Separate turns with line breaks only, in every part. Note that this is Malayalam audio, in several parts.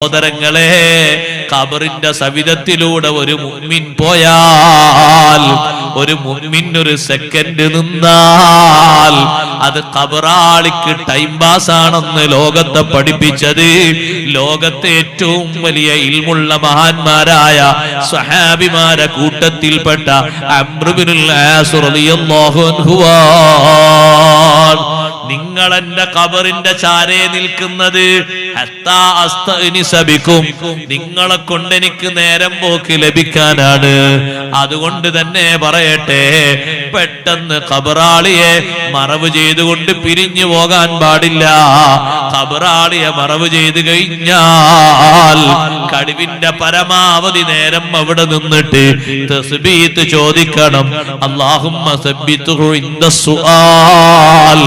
സഹോദരങ്ങളെ കബറിന്റെ സവിധത്തിലൂടെ ഒരു മുമ്മിൻ പോയാൽ ഒരു മുമ്മിൻ ഒരു സെക്കൻഡ് നിന്നാൽ അത് കബറാളിക്ക് ടൈം പാസ് ആണെന്ന് ലോകത്തെ പഠിപ്പിച്ചത് ലോകത്തെ ഏറ്റവും വലിയ ഇൽമുള്ള മഹാന്മാരായ സ്വഹാബിമാരെ കൂട്ടത്തിൽപ്പെട്ട നിങ്ങൾ എന്റെ കബറിന്റെ ചാരേ നിൽക്കുന്നത് നിങ്ങളെ കൊണ്ട് എനിക്ക് നേരം പോക്ക് ലഭിക്കാനാണ്. അതുകൊണ്ട് തന്നെ പറയട്ടെ പെട്ടെന്ന് കബറാളിയെ മറവ് ചെയ്തുകൊണ്ട് പിരിഞ്ഞു പോകാൻ പാടില്ല. കബറാളിയെ മറവ് ചെയ്ത് കഴിഞ്ഞാൽ കഴിവിന്റെ പരമാവധി നേരം അവിടെ നിന്നിട്ട് തസ്ബീത്ത് ചോദിക്കണം. അള്ളാഹുമ്മ സബ്ബിത്തുഹു ഇന്ദ സുആൽ.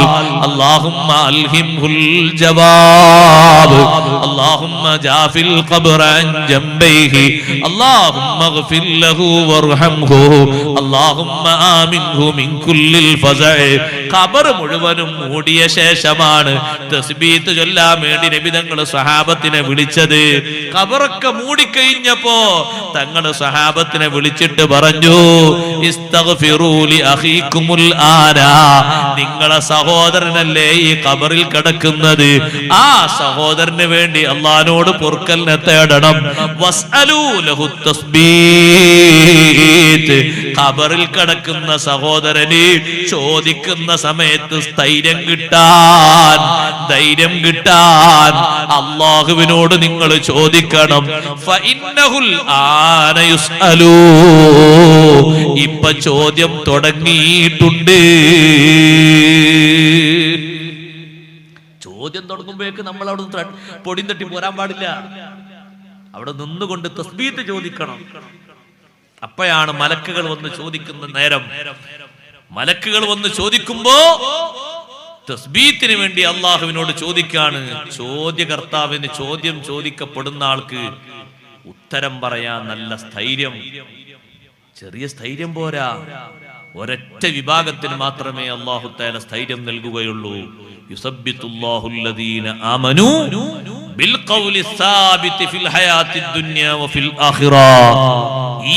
അൽഹിംഹുൽ ജവാബ്. اللهم جاف القبر عن جنبيه. اللهم اغفر له وارحمه. اللهم آمنه من كل الفزع. ഖബർ മുഴുവനും മൂടിയ ശേഷമാണ് തസ്ബീത്ത് ചൊല്ലാൻ വേണ്ടി നബിതങ്ങൾ സഹാബത്തിനെ വിളിച്ചത്. ഖബറൊക്കെ മൂടിക്കഴിഞ്ഞപ്പോ തങ്ങൾ സഹാബത്തിനെ വിളിച്ചിട്ട് പറഞ്ഞു നിങ്ങളെ സഹോദരനല്ലേ ഈ ഖബറിൽ കിടക്കുന്നത്? ആ സഹോദരന് വേണ്ടി അള്ളഹാനോട് പൊറുക്കലിനെ തേടണം. കബറിൽ കിടക്കുന്ന സഹോദരന് ചോദിക്കുന്ന സമയത്ത് സ്ഥൈര്യം കിട്ടാൻ ധൈര്യം കിട്ടാൻ അള്ളാഹുവിനോട് നിങ്ങൾ ചോദിക്കണം. ഇപ്പൊ ചോദ്യം തുടങ്ങിയിട്ടുണ്ട്. ചോദ്യം തുടങ്ങുമ്പോഴേക്ക് നമ്മൾ അവിടെ പൊടി തട്ടി പോരാൻ പാടില്ല. അവിടെ നിന്നുകൊണ്ട് തസ്ബീത്ത് ചോദിക്കണം. അപ്പോഴാണ് മലക്കുകൾ വന്ന് ചോദിക്കുന്ന നേരം. മലക്കുകൾ വന്ന് ചോദിക്കുമ്പോ തസ്ബീത്തിന് വേണ്ടി അള്ളാഹുവിനോട് ചോദിക്കാണ്. ചോദ്യകർത്താവിന് ചോദ്യം ചോദിക്കപ്പെടുന്ന ആൾക്ക് ഉത്തരം പറയാൻ നല്ല സ്ഥൈര്യം. ചെറിയ സ്ഥൈര്യം പോരാ. ഒരൊറ്റ വിഭാഗത്തിന് മാത്രമേ അള്ളാഹു തആല സ്ഥൈര്യം നൽകുകയുള്ളൂ.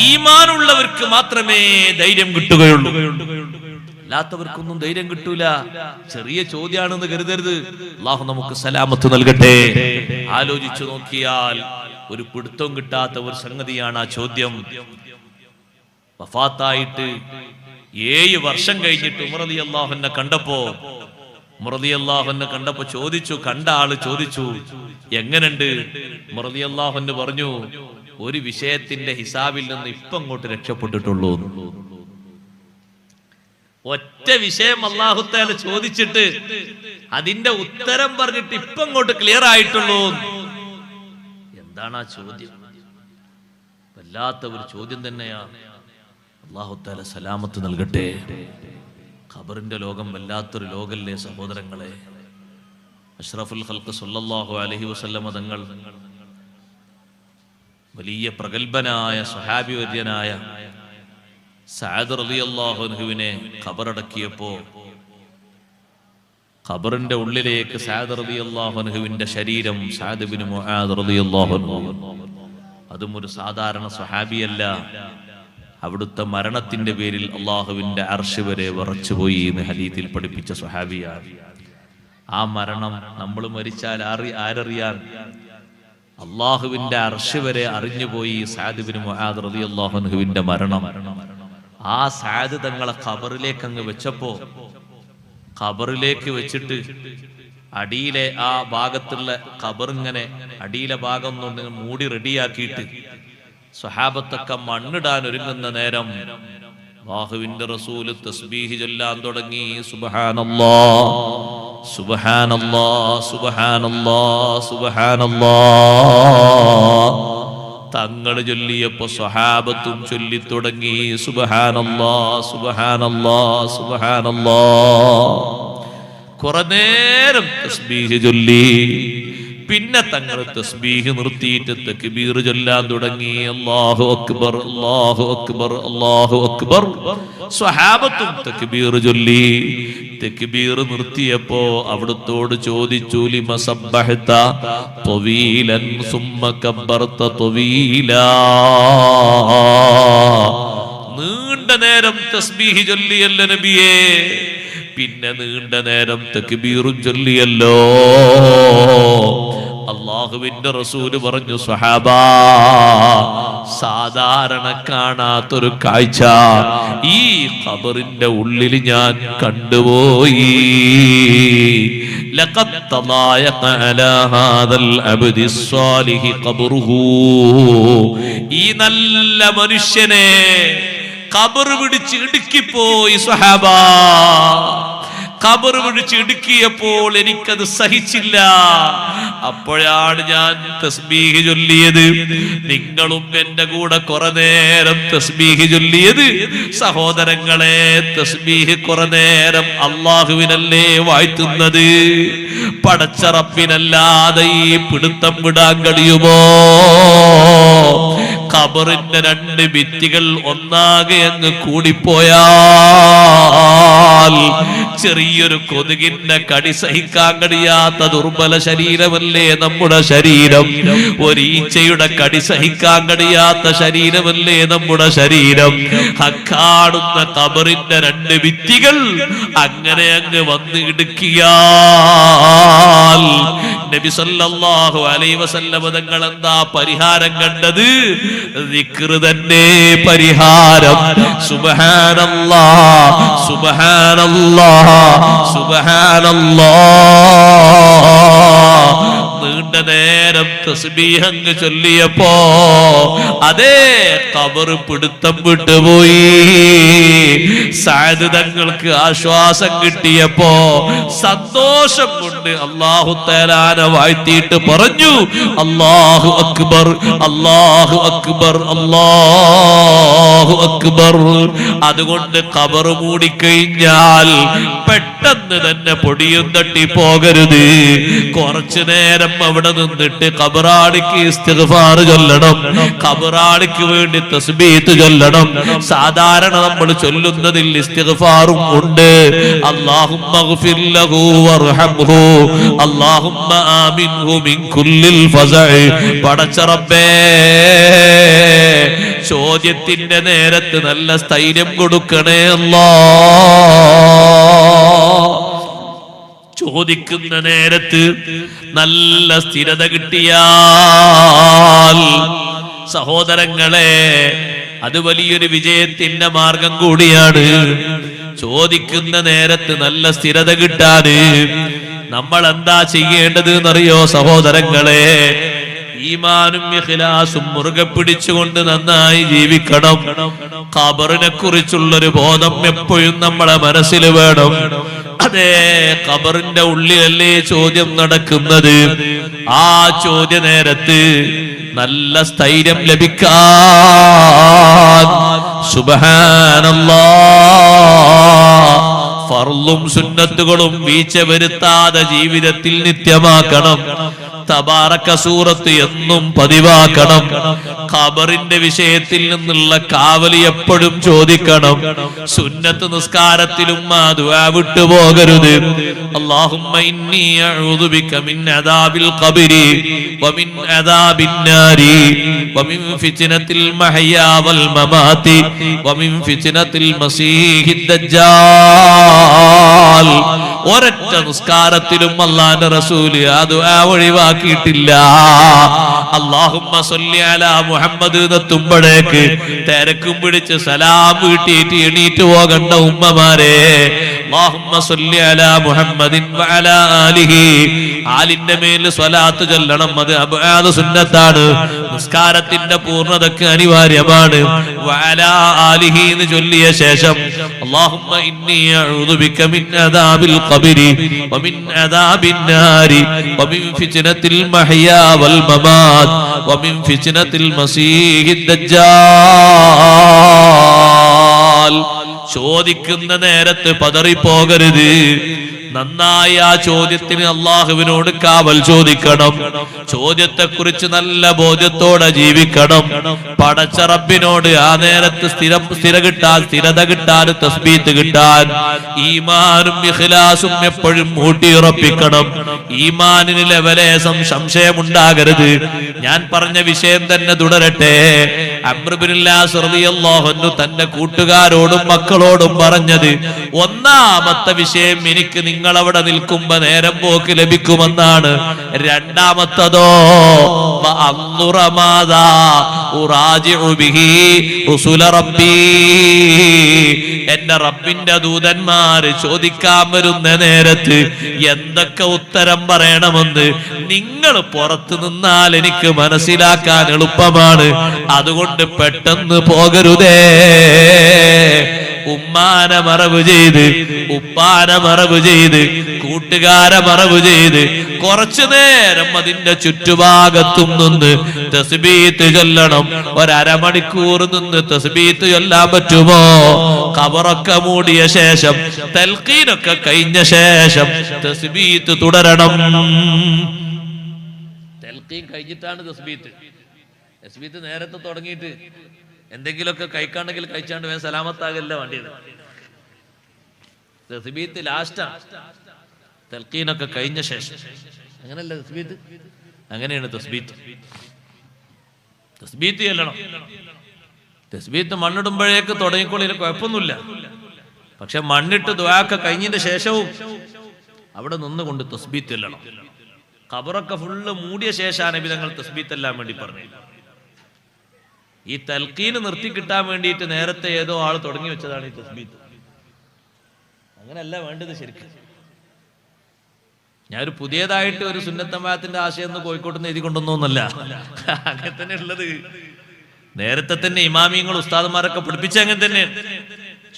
ഈമാനുള്ളവർക്ക് മാത്രമേ ധൈര്യം കിട്ടുകയുള്ളൂ. അല്ലാത്തവർക്കൊന്നും ധൈര്യം കിട്ടൂല. ചെറിയ ചോദ്യമാണെന്ന് കരുതരുത്. അള്ളാഹു നമുക്ക് സലാമത്ത് നൽകട്ടെ. ആലോചിച്ചു നോക്കിയാൽ ഒരു പിടുത്തവും കിട്ടാത്ത ഒരു സംഗതിയാണ് ആ ചോദ്യം. വഫാത്തായിട്ട് ഏഴ് വർഷം കഴിഞ്ഞിട്ട് ഉമറലി അള്ളാഹുനെ കണ്ടപ്പോ മുറലി അള്ളാഹുനെ കണ്ടപ്പോ ചോദിച്ചു കണ്ട ആൾ ചോദിച്ചു എങ്ങനുണ്ട്? മുറലി അള്ളാഹുന് പറഞ്ഞു ഒരു വിഷയത്തിന്റെ ഹിസാബിൽ നിന്ന് ഇപ്പൊ അങ്ങോട്ട് രക്ഷപ്പെട്ടിട്ടുള്ളൂ. ഒറ്റ വിഷയം അള്ളാഹുത്താല ചോദിച്ചിട്ട് അതിന്റെ ഉത്തരം പറഞ്ഞിട്ട് ഇപ്പൊ അങ്ങോട്ട് ക്ലിയർ ആയിട്ടുള്ളൂ. എന്താണ് ആ ചോദ്യം? വല്ലാത്ത ഒരു ചോദ്യം തന്നെയാണ് അള്ളാഹുത്താല സലാമത്ത് നൽകട്ടെ. ഖബറിന്റെ ലോകം വല്ലാത്തൊരു ലോകല്ലേ സഹോദരങ്ങളെ. അഷ്റഫുൽ ഖൽക്ക് സുല്ലാഹു അലഹി വസല്ലമ തങ്ങൾ വലിയ പ്രഗത്ഭനായ സ്വഹാബി അൻഹുവിനെ ഖബറടക്കിയപ്പോ ഖബറിന്റെ ഉള്ളിലേക്ക് സഅദ് റളിയല്ലാഹു അൻഹുവിന്റെ ശരീരം അൻഹു. അതും ഒരു സാധാരണ സ്വഹാബിയല്ല. അവിടുത്തെ മരണത്തിന്റെ പേരിൽ അള്ളാഹുവിന്റെ അർഷ് വരെ വിറച്ചുപോയി എന്ന് ഹദീത്തിൽ പഠിപ്പിച്ച സ്വഹാബിയാണ്. ആ മരണം നമ്മൾ മരിച്ചാൽ അറി ആരറിയാൻ അള്ളാഹുവിന്റെ അർഷ് വരെ അറിഞ്ഞുപോയി സാദിബിന് മുഹാദ് മരണം അള്ളാഹുനുഹുവിന്റെ മരണം. ആ സാദ് തങ്ങളെ ഖബറിലേക്ക് അങ്ങ് വെച്ചപ്പോ ഖബറിലേക്ക് വെച്ചിട്ട് അടിയിലെ ആ ഭാഗത്തുള്ള ഖബറിങ്ങനെ അടിയിലെ ഭാഗം കൊണ്ട് മൂടി റെഡിയാക്കിയിട്ട് സ്വഹാബത്തൊക്കെ മണ്ണിടാൻ ഒരുങ്ങുന്ന നേരം ബാഹുവിന്റെ റസൂൽ തസ്ബീഹ് ചൊല്ലാൻ തുടങ്ങി. സുബഹാനല്ലാ സുബ്ഹാനല്ലാ സുബ്ഹാനല്ലാ സുബ്ഹാനല്ലാ. തങ്ങൾ ചൊല്ലിയപ്പോ സ്വഹാബത്തും ചൊല്ലി തുടങ്ങി. സുബഹാനല്ലാ സുബഹാനല്ലാ സുബഹാനല്ലാ. കുറെ നേരം തസ്ബീഹ് ചൊല്ലി. പിന്നെ തങ്ങൾ തസ്ബീഹ് നിർത്തിയിട്ട് തക്ബീർ ചൊല്ലാൻ തുടങ്ങി. അല്ലാഹു അക്ബർ അല്ലാഹു അക്ബർ അല്ലാഹു അക്ബർ. സ്വഹാബത്തും തക്ബീർ ചൊല്ലി. തെക്ബീർ നിർത്തിയപ്പോ അവിടുത്തോട് ചോദിച്ചു ലിമ സബ്ബഹത ത്വവീലാ നീണ്ട നേരം തസ്ബീഹ് ചൊല്ലിയല്ല നബിയേ. പിന്നെ നീണ്ട നേരം തെക്കുബീറും ചൊല്ലിയല്ലോ. അള്ളാഹുവിന്റെ റസൂൽ പറഞ്ഞു സഹാബ സാധാരണ കാണാത്തൊരു കാഴ്ച ഈ ഖബറിന്റെ ഉള്ളിൽ ഞാൻ കണ്ടുപോയി لقد تضايق على هذا العبد الصالح قبره ഈ നല്ല മനുഷ്യനെ കബർ പിടിച്ച് ഇടുക്കിപ്പോയി സ്വഹാബ കബർ വിളിച്ച് ഇടുക്കിയപ്പോൾ എനിക്കത് സഹിച്ചില്ല. അപ്പോഴാണ് ഞാൻ തസ്ബീഹ് ചൊല്ലിയത്. നിങ്ങളും എന്റെ കൂടെ കുറെ നേരം തസ്ബീഹ് ചൊല്ലിയത്. സഹോദരങ്ങളെ തസ്ബീഹ് കുറെ നേരം അള്ളാഹുവിനല്ലേ വാഴ്ത്തുന്നത്? പടച്ചറപ്പിനല്ലാതെ ഈ പിടുത്തം വിടാൻ കഴിയുമോ? ഖബറിന്റെ രണ്ട് ഭിത്തികൾ ഒന്നാകെ അങ്ങ് കൂടിപ്പോയാൽ ചെറിയൊരു കൊതുകിന്റെ കടി സഹിക്കാൻ കഴിയാത്ത ദുർബല ശരീരമല്ലേ നമ്മുടെ ശരീരം? ഒരീച്ചയുടെ കടി സഹിക്കാൻ കഴിയാത്ത ശരീരമല്ലേ നമ്മുടെ ശരീരം? ഹക്കാടുന്ന കബറിന്റെ രണ്ട് ഭിത്തികൾ അങ്ങനെ അങ്ങ് വന്ന് ഇടുക്കിയാൽ നബി സല്ലല്ലാഹു അലൈഹി വസല്ലം തങ്ങൾ എന്താ പരിഹാരം കണ്ടത്? ദിക്റ് തന്നെ പരിഹാരം. സുബ്ഹാനല്ലാഹ് സുബ്ഹാനല്ലാഹ് സുബ്ഹാനല്ലാഹ്. നീണ്ട നേരം തസ്ബീഹങ്ങ് ചൊല്ലിയപ്പോ അതേ കബറ് പിടുത്തം വിട്ടുപോയി. സാധുതങ്ങൾക്ക് തങ്ങൾക്ക് ആശ്വാസം കിട്ടിയപ്പോ സന്തോഷം കൊണ്ട് അള്ളാഹു തേലാന വാഴ്ത്തിയിട്ട് പറഞ്ഞു അള്ളാഹു അക്ബർ അള്ളാഹു അക്ബർ അള്ളാഹു അക്ബർ. അതുകൊണ്ട് കബർ മൂടിക്കഴിഞ്ഞാൽ പെട്ടെന്ന് തന്നെ പൊടിയും തട്ടി പോകരുത്. കുറച്ചു നേരം അവിടെ നിന്നിട്ട് കബറാടിക്ക് ഇസ്തിഗ്ഫാർ ചൊല്ലണം. കബറാടിക്ക് വേണ്ടി തസ്ബീത്ത് ചൊല്ലണം. സാധാരണ നമ്മൾ ചൊല്ലുന്നതിൽ ഇസ്തിഗ്ഫാറും ഉണ്ട്. അല്ലാഹുമ്മ ഗ്ഫിർ ചോദ്യത്തിന്റെ നേരത്ത് നല്ല സ്ഥൈര്യം കൊടുക്കണേ ചോദിക്കുന്ന നേരത്ത് നല്ല സ്ഥിരത കിട്ടിയാൽ സഹോദരങ്ങളെ അത് വലിയൊരു വിജയത്തിന്റെ മാർഗം കൂടിയാണ്. ചോദിക്കുന്ന നേരത്ത് നല്ല സ്ഥിരത കിട്ടാന് നമ്മൾ എന്താ ചെയ്യേണ്ടത് എന്നറിയോ സഹോദരങ്ങളെ? ഈമാനും ഇഖ്ലാസും മുറുകെ പിടിച്ചുകൊണ്ട് നന്നായി ജീവിക്കണം. ഖബറിനെ കുറിച്ചുള്ളൊരു ബോധം എപ്പോഴും നമ്മളെ മനസ്സിൽ വേണം. അതെ ഖബറിന്റെ ഉള്ളിലല്ലേ ചോദ്യം നടക്കുന്നത്? ആ ചോദ്യ നേരത്ത് നല്ല സ്ഥൈര്യം ലഭിക്കാൻ സുബഹാനല്ലാ ഫർളും സുന്നത്തുകളും വീഴ്ച വരുത്താതെ ജീവിതത്തിൽ നിത്യമാക്കണം. തബാറക്ക സൂറത്ത് എന്നും പതിവാക്കണം. ഖബറിന്റെ വിഷയത്തിൽ നിന്നുള്ള കാവലി എപ്പോഴും ചോദിക്കണം. സുന്നത്ത് നിസ്കാരത്തിലും ആ ദുആ വിട്ടുപോകരുത് അല്ലാഹുമ്മ ഇന്നി അഊദു ബിക മിൻ അദാബിൽ ഖബരി വമിൻ അദാബിൻ നാരി വമിൻ ഫിത്നത്തിൽ മഹയാ വൽ മമാതി വമിൻ ഫിത്നത്തിൽ മസീഹിദ് ദജ്ജാൽ ഒരൊറ്റ നിസ്കാരത്തിലും അള്ളാന്റെ റസൂൽ ദുആ ഒഴിവാക്കിയിട്ടില്ല. എന്നെത്തുമ്പോഴേക്ക് തിരക്കും പിടിച്ച് സലാം വീട്ടിയിട്ട് എണീറ്റ് പോകണ്ട ഉമ്മമാരെ. ആലിന്റെ മേൽ സ്വലാത്ത് ചൊല്ലണം. അത് അപരാധ സുന്നത്താണ്. നിസ്കാരത്തിന്റെ പൂർണതക്ക് അനിവാര്യമാണ്. ചൊല്ലിയ ശേഷം അള്ളാഹുമ്മ ചോദിക്കുന്ന നേരത്ത് പതറിപ്പോകരുത്. നന്നായി ആ ചോദ്യത്തിന് അള്ളാഹുവിനോട് കാവൽ ചോദിക്കണം. ചോദ്യത്തെക്കുറിച്ച് നല്ല ബോധ്യത്തോടെ ജീവിക്കണം. പടച്ച റബ്ബിനോട് ആ നേരത്ത് സ്ഥിരം സ്ഥിര കിട്ടാൻ സ്ഥിരത കിട്ടാൻ തസ്ബീത്ത് കിട്ടാൻ ഈമാനും ഇഖ്ലാസും എപ്പോഴും ഊട്ടിയുറപ്പിക്കണം. ഈമാനിന് ലെവലേസം സംശയമുണ്ടാകരുത്. ഞാൻ പറഞ്ഞ വിഷയം തന്നെ തുടരട്ടെ. തന്റെ കൂട്ടുകാരോടും മക്കളോടും പറഞ്ഞത് ഒന്നാമത്തെ വിഷയം എനിക്ക് നിങ്ങൾ അവിടെ നിൽക്കുമ്പോ നേരം പോക്ക് ലഭിക്കുമെന്നാണ്. രണ്ടാമത്തതോ വ എന്റെ റബ്ബിന്റെ ദൂതന്മാര് ചോദിക്കാൻ വരുന്ന നേരത്ത് എന്തൊക്കെ ഉത്തരം പറയണമെന്ന് നിങ്ങൾ പുറത്തു നിന്നാൽ എനിക്ക് മനസ്സിലാക്കാൻ എളുപ്പമാണ്. അതുകൊണ്ട് പെട്ടെന്ന് പോകരുതേ. ഉമ്മാനെ മറവ് ചെയ്ത് ഉപ്പാനെ മറവ് ചെയ്ത് കൂട്ടുകാരെ മറവ് ചെയ്ത് കുറച്ചു നേരം അതിന്റെ ചുറ്റുഭാഗത്തും നിന്ന് തസ്ബീത്ത് ചൊല്ലണം. ഒരമണിക്കൂർ നിന്ന് തസ്ബീത്ത് ചൊല്ലാൻ പറ്റുമോ? കവറൊക്കെ മൂടിയ ശേഷം തൽക്കീനൊക്കെ കഴിഞ്ഞ ശേഷം തസ്ബീത്ത് തുടരണം. തൽക്കീൻ കഴിഞ്ഞിട്ടാണ് തസ്ബീത്ത്. തസ്ബീത്ത് നേരത്തെ തുടങ്ങിയിട്ട് എന്തെങ്കിലുമൊക്കെ കഴിക്കാണ്ടെങ്കിൽ കഴിച്ചാണ്ട് വേഗം സലാമത്താകല്ല വേണ്ടിയത്. റസിബീത്ത് ലാസ്റ്റാ. തൽക്കീനൊക്കെ കഴിഞ്ഞ ശേഷം. അങ്ങനല്ല തസ്ബീത്ത് അങ്ങനെയാണ് തസ്ബീത്ത്. തസ്ബീത്ത് ചെല്ലണം. തസ്ബീത്ത് മണ്ണിടുമ്പോഴേക്ക് തുടങ്ങിക്കോളിന് കുഴപ്പമൊന്നുമില്ല. പക്ഷെ മണ്ണിട്ട് ദ്വാക്ക കഴിഞ്ഞതിന്റെ ശേഷവും അവിടെ നിന്നുകൊണ്ട് തസ്ബീത്ത് ചെല്ലണം. ഖബറൊക്കെ ഫുള്ള് മൂടിയ ശേഷമാണ് വിധങ്ങൾ തസ്ബീത്ത് എല്ലാം വേണ്ടി പറഞ്ഞു ഈ തൽക്കീന് നിർത്തി കിട്ടാൻ വേണ്ടിയിട്ട് നേരത്തെ ഏതോ ആൾ തുടങ്ങി വെച്ചതാണ് ഈ തസ്ബീത്ത്. അങ്ങനെയല്ല വേണ്ടത് ശരിക്കും. ഒരു പുതിയതായിട്ട് ഒരു സുന്നത്തമാത്തിന്റെ ആശയം ഒന്ന് കോഴിക്കോട്ട് നിന്ന് എഴുതി കൊണ്ടുവന്നൊന്നല്ല അങ്ങനെ തന്നെ ഉള്ളത്. നേരത്തെ തന്നെ ഇമാമിയങ്ങൾ ഉസ്താദന്മാരൊക്കെ പഠിപ്പിച്ച അങ്ങനെ തന്നെ.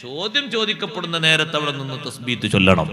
ചോദ്യം ചോദിക്കപ്പെടുന്ന നേരത്തെ അവിടെ നിന്ന് തസ്ബീത്ത് ചൊല്ലണം.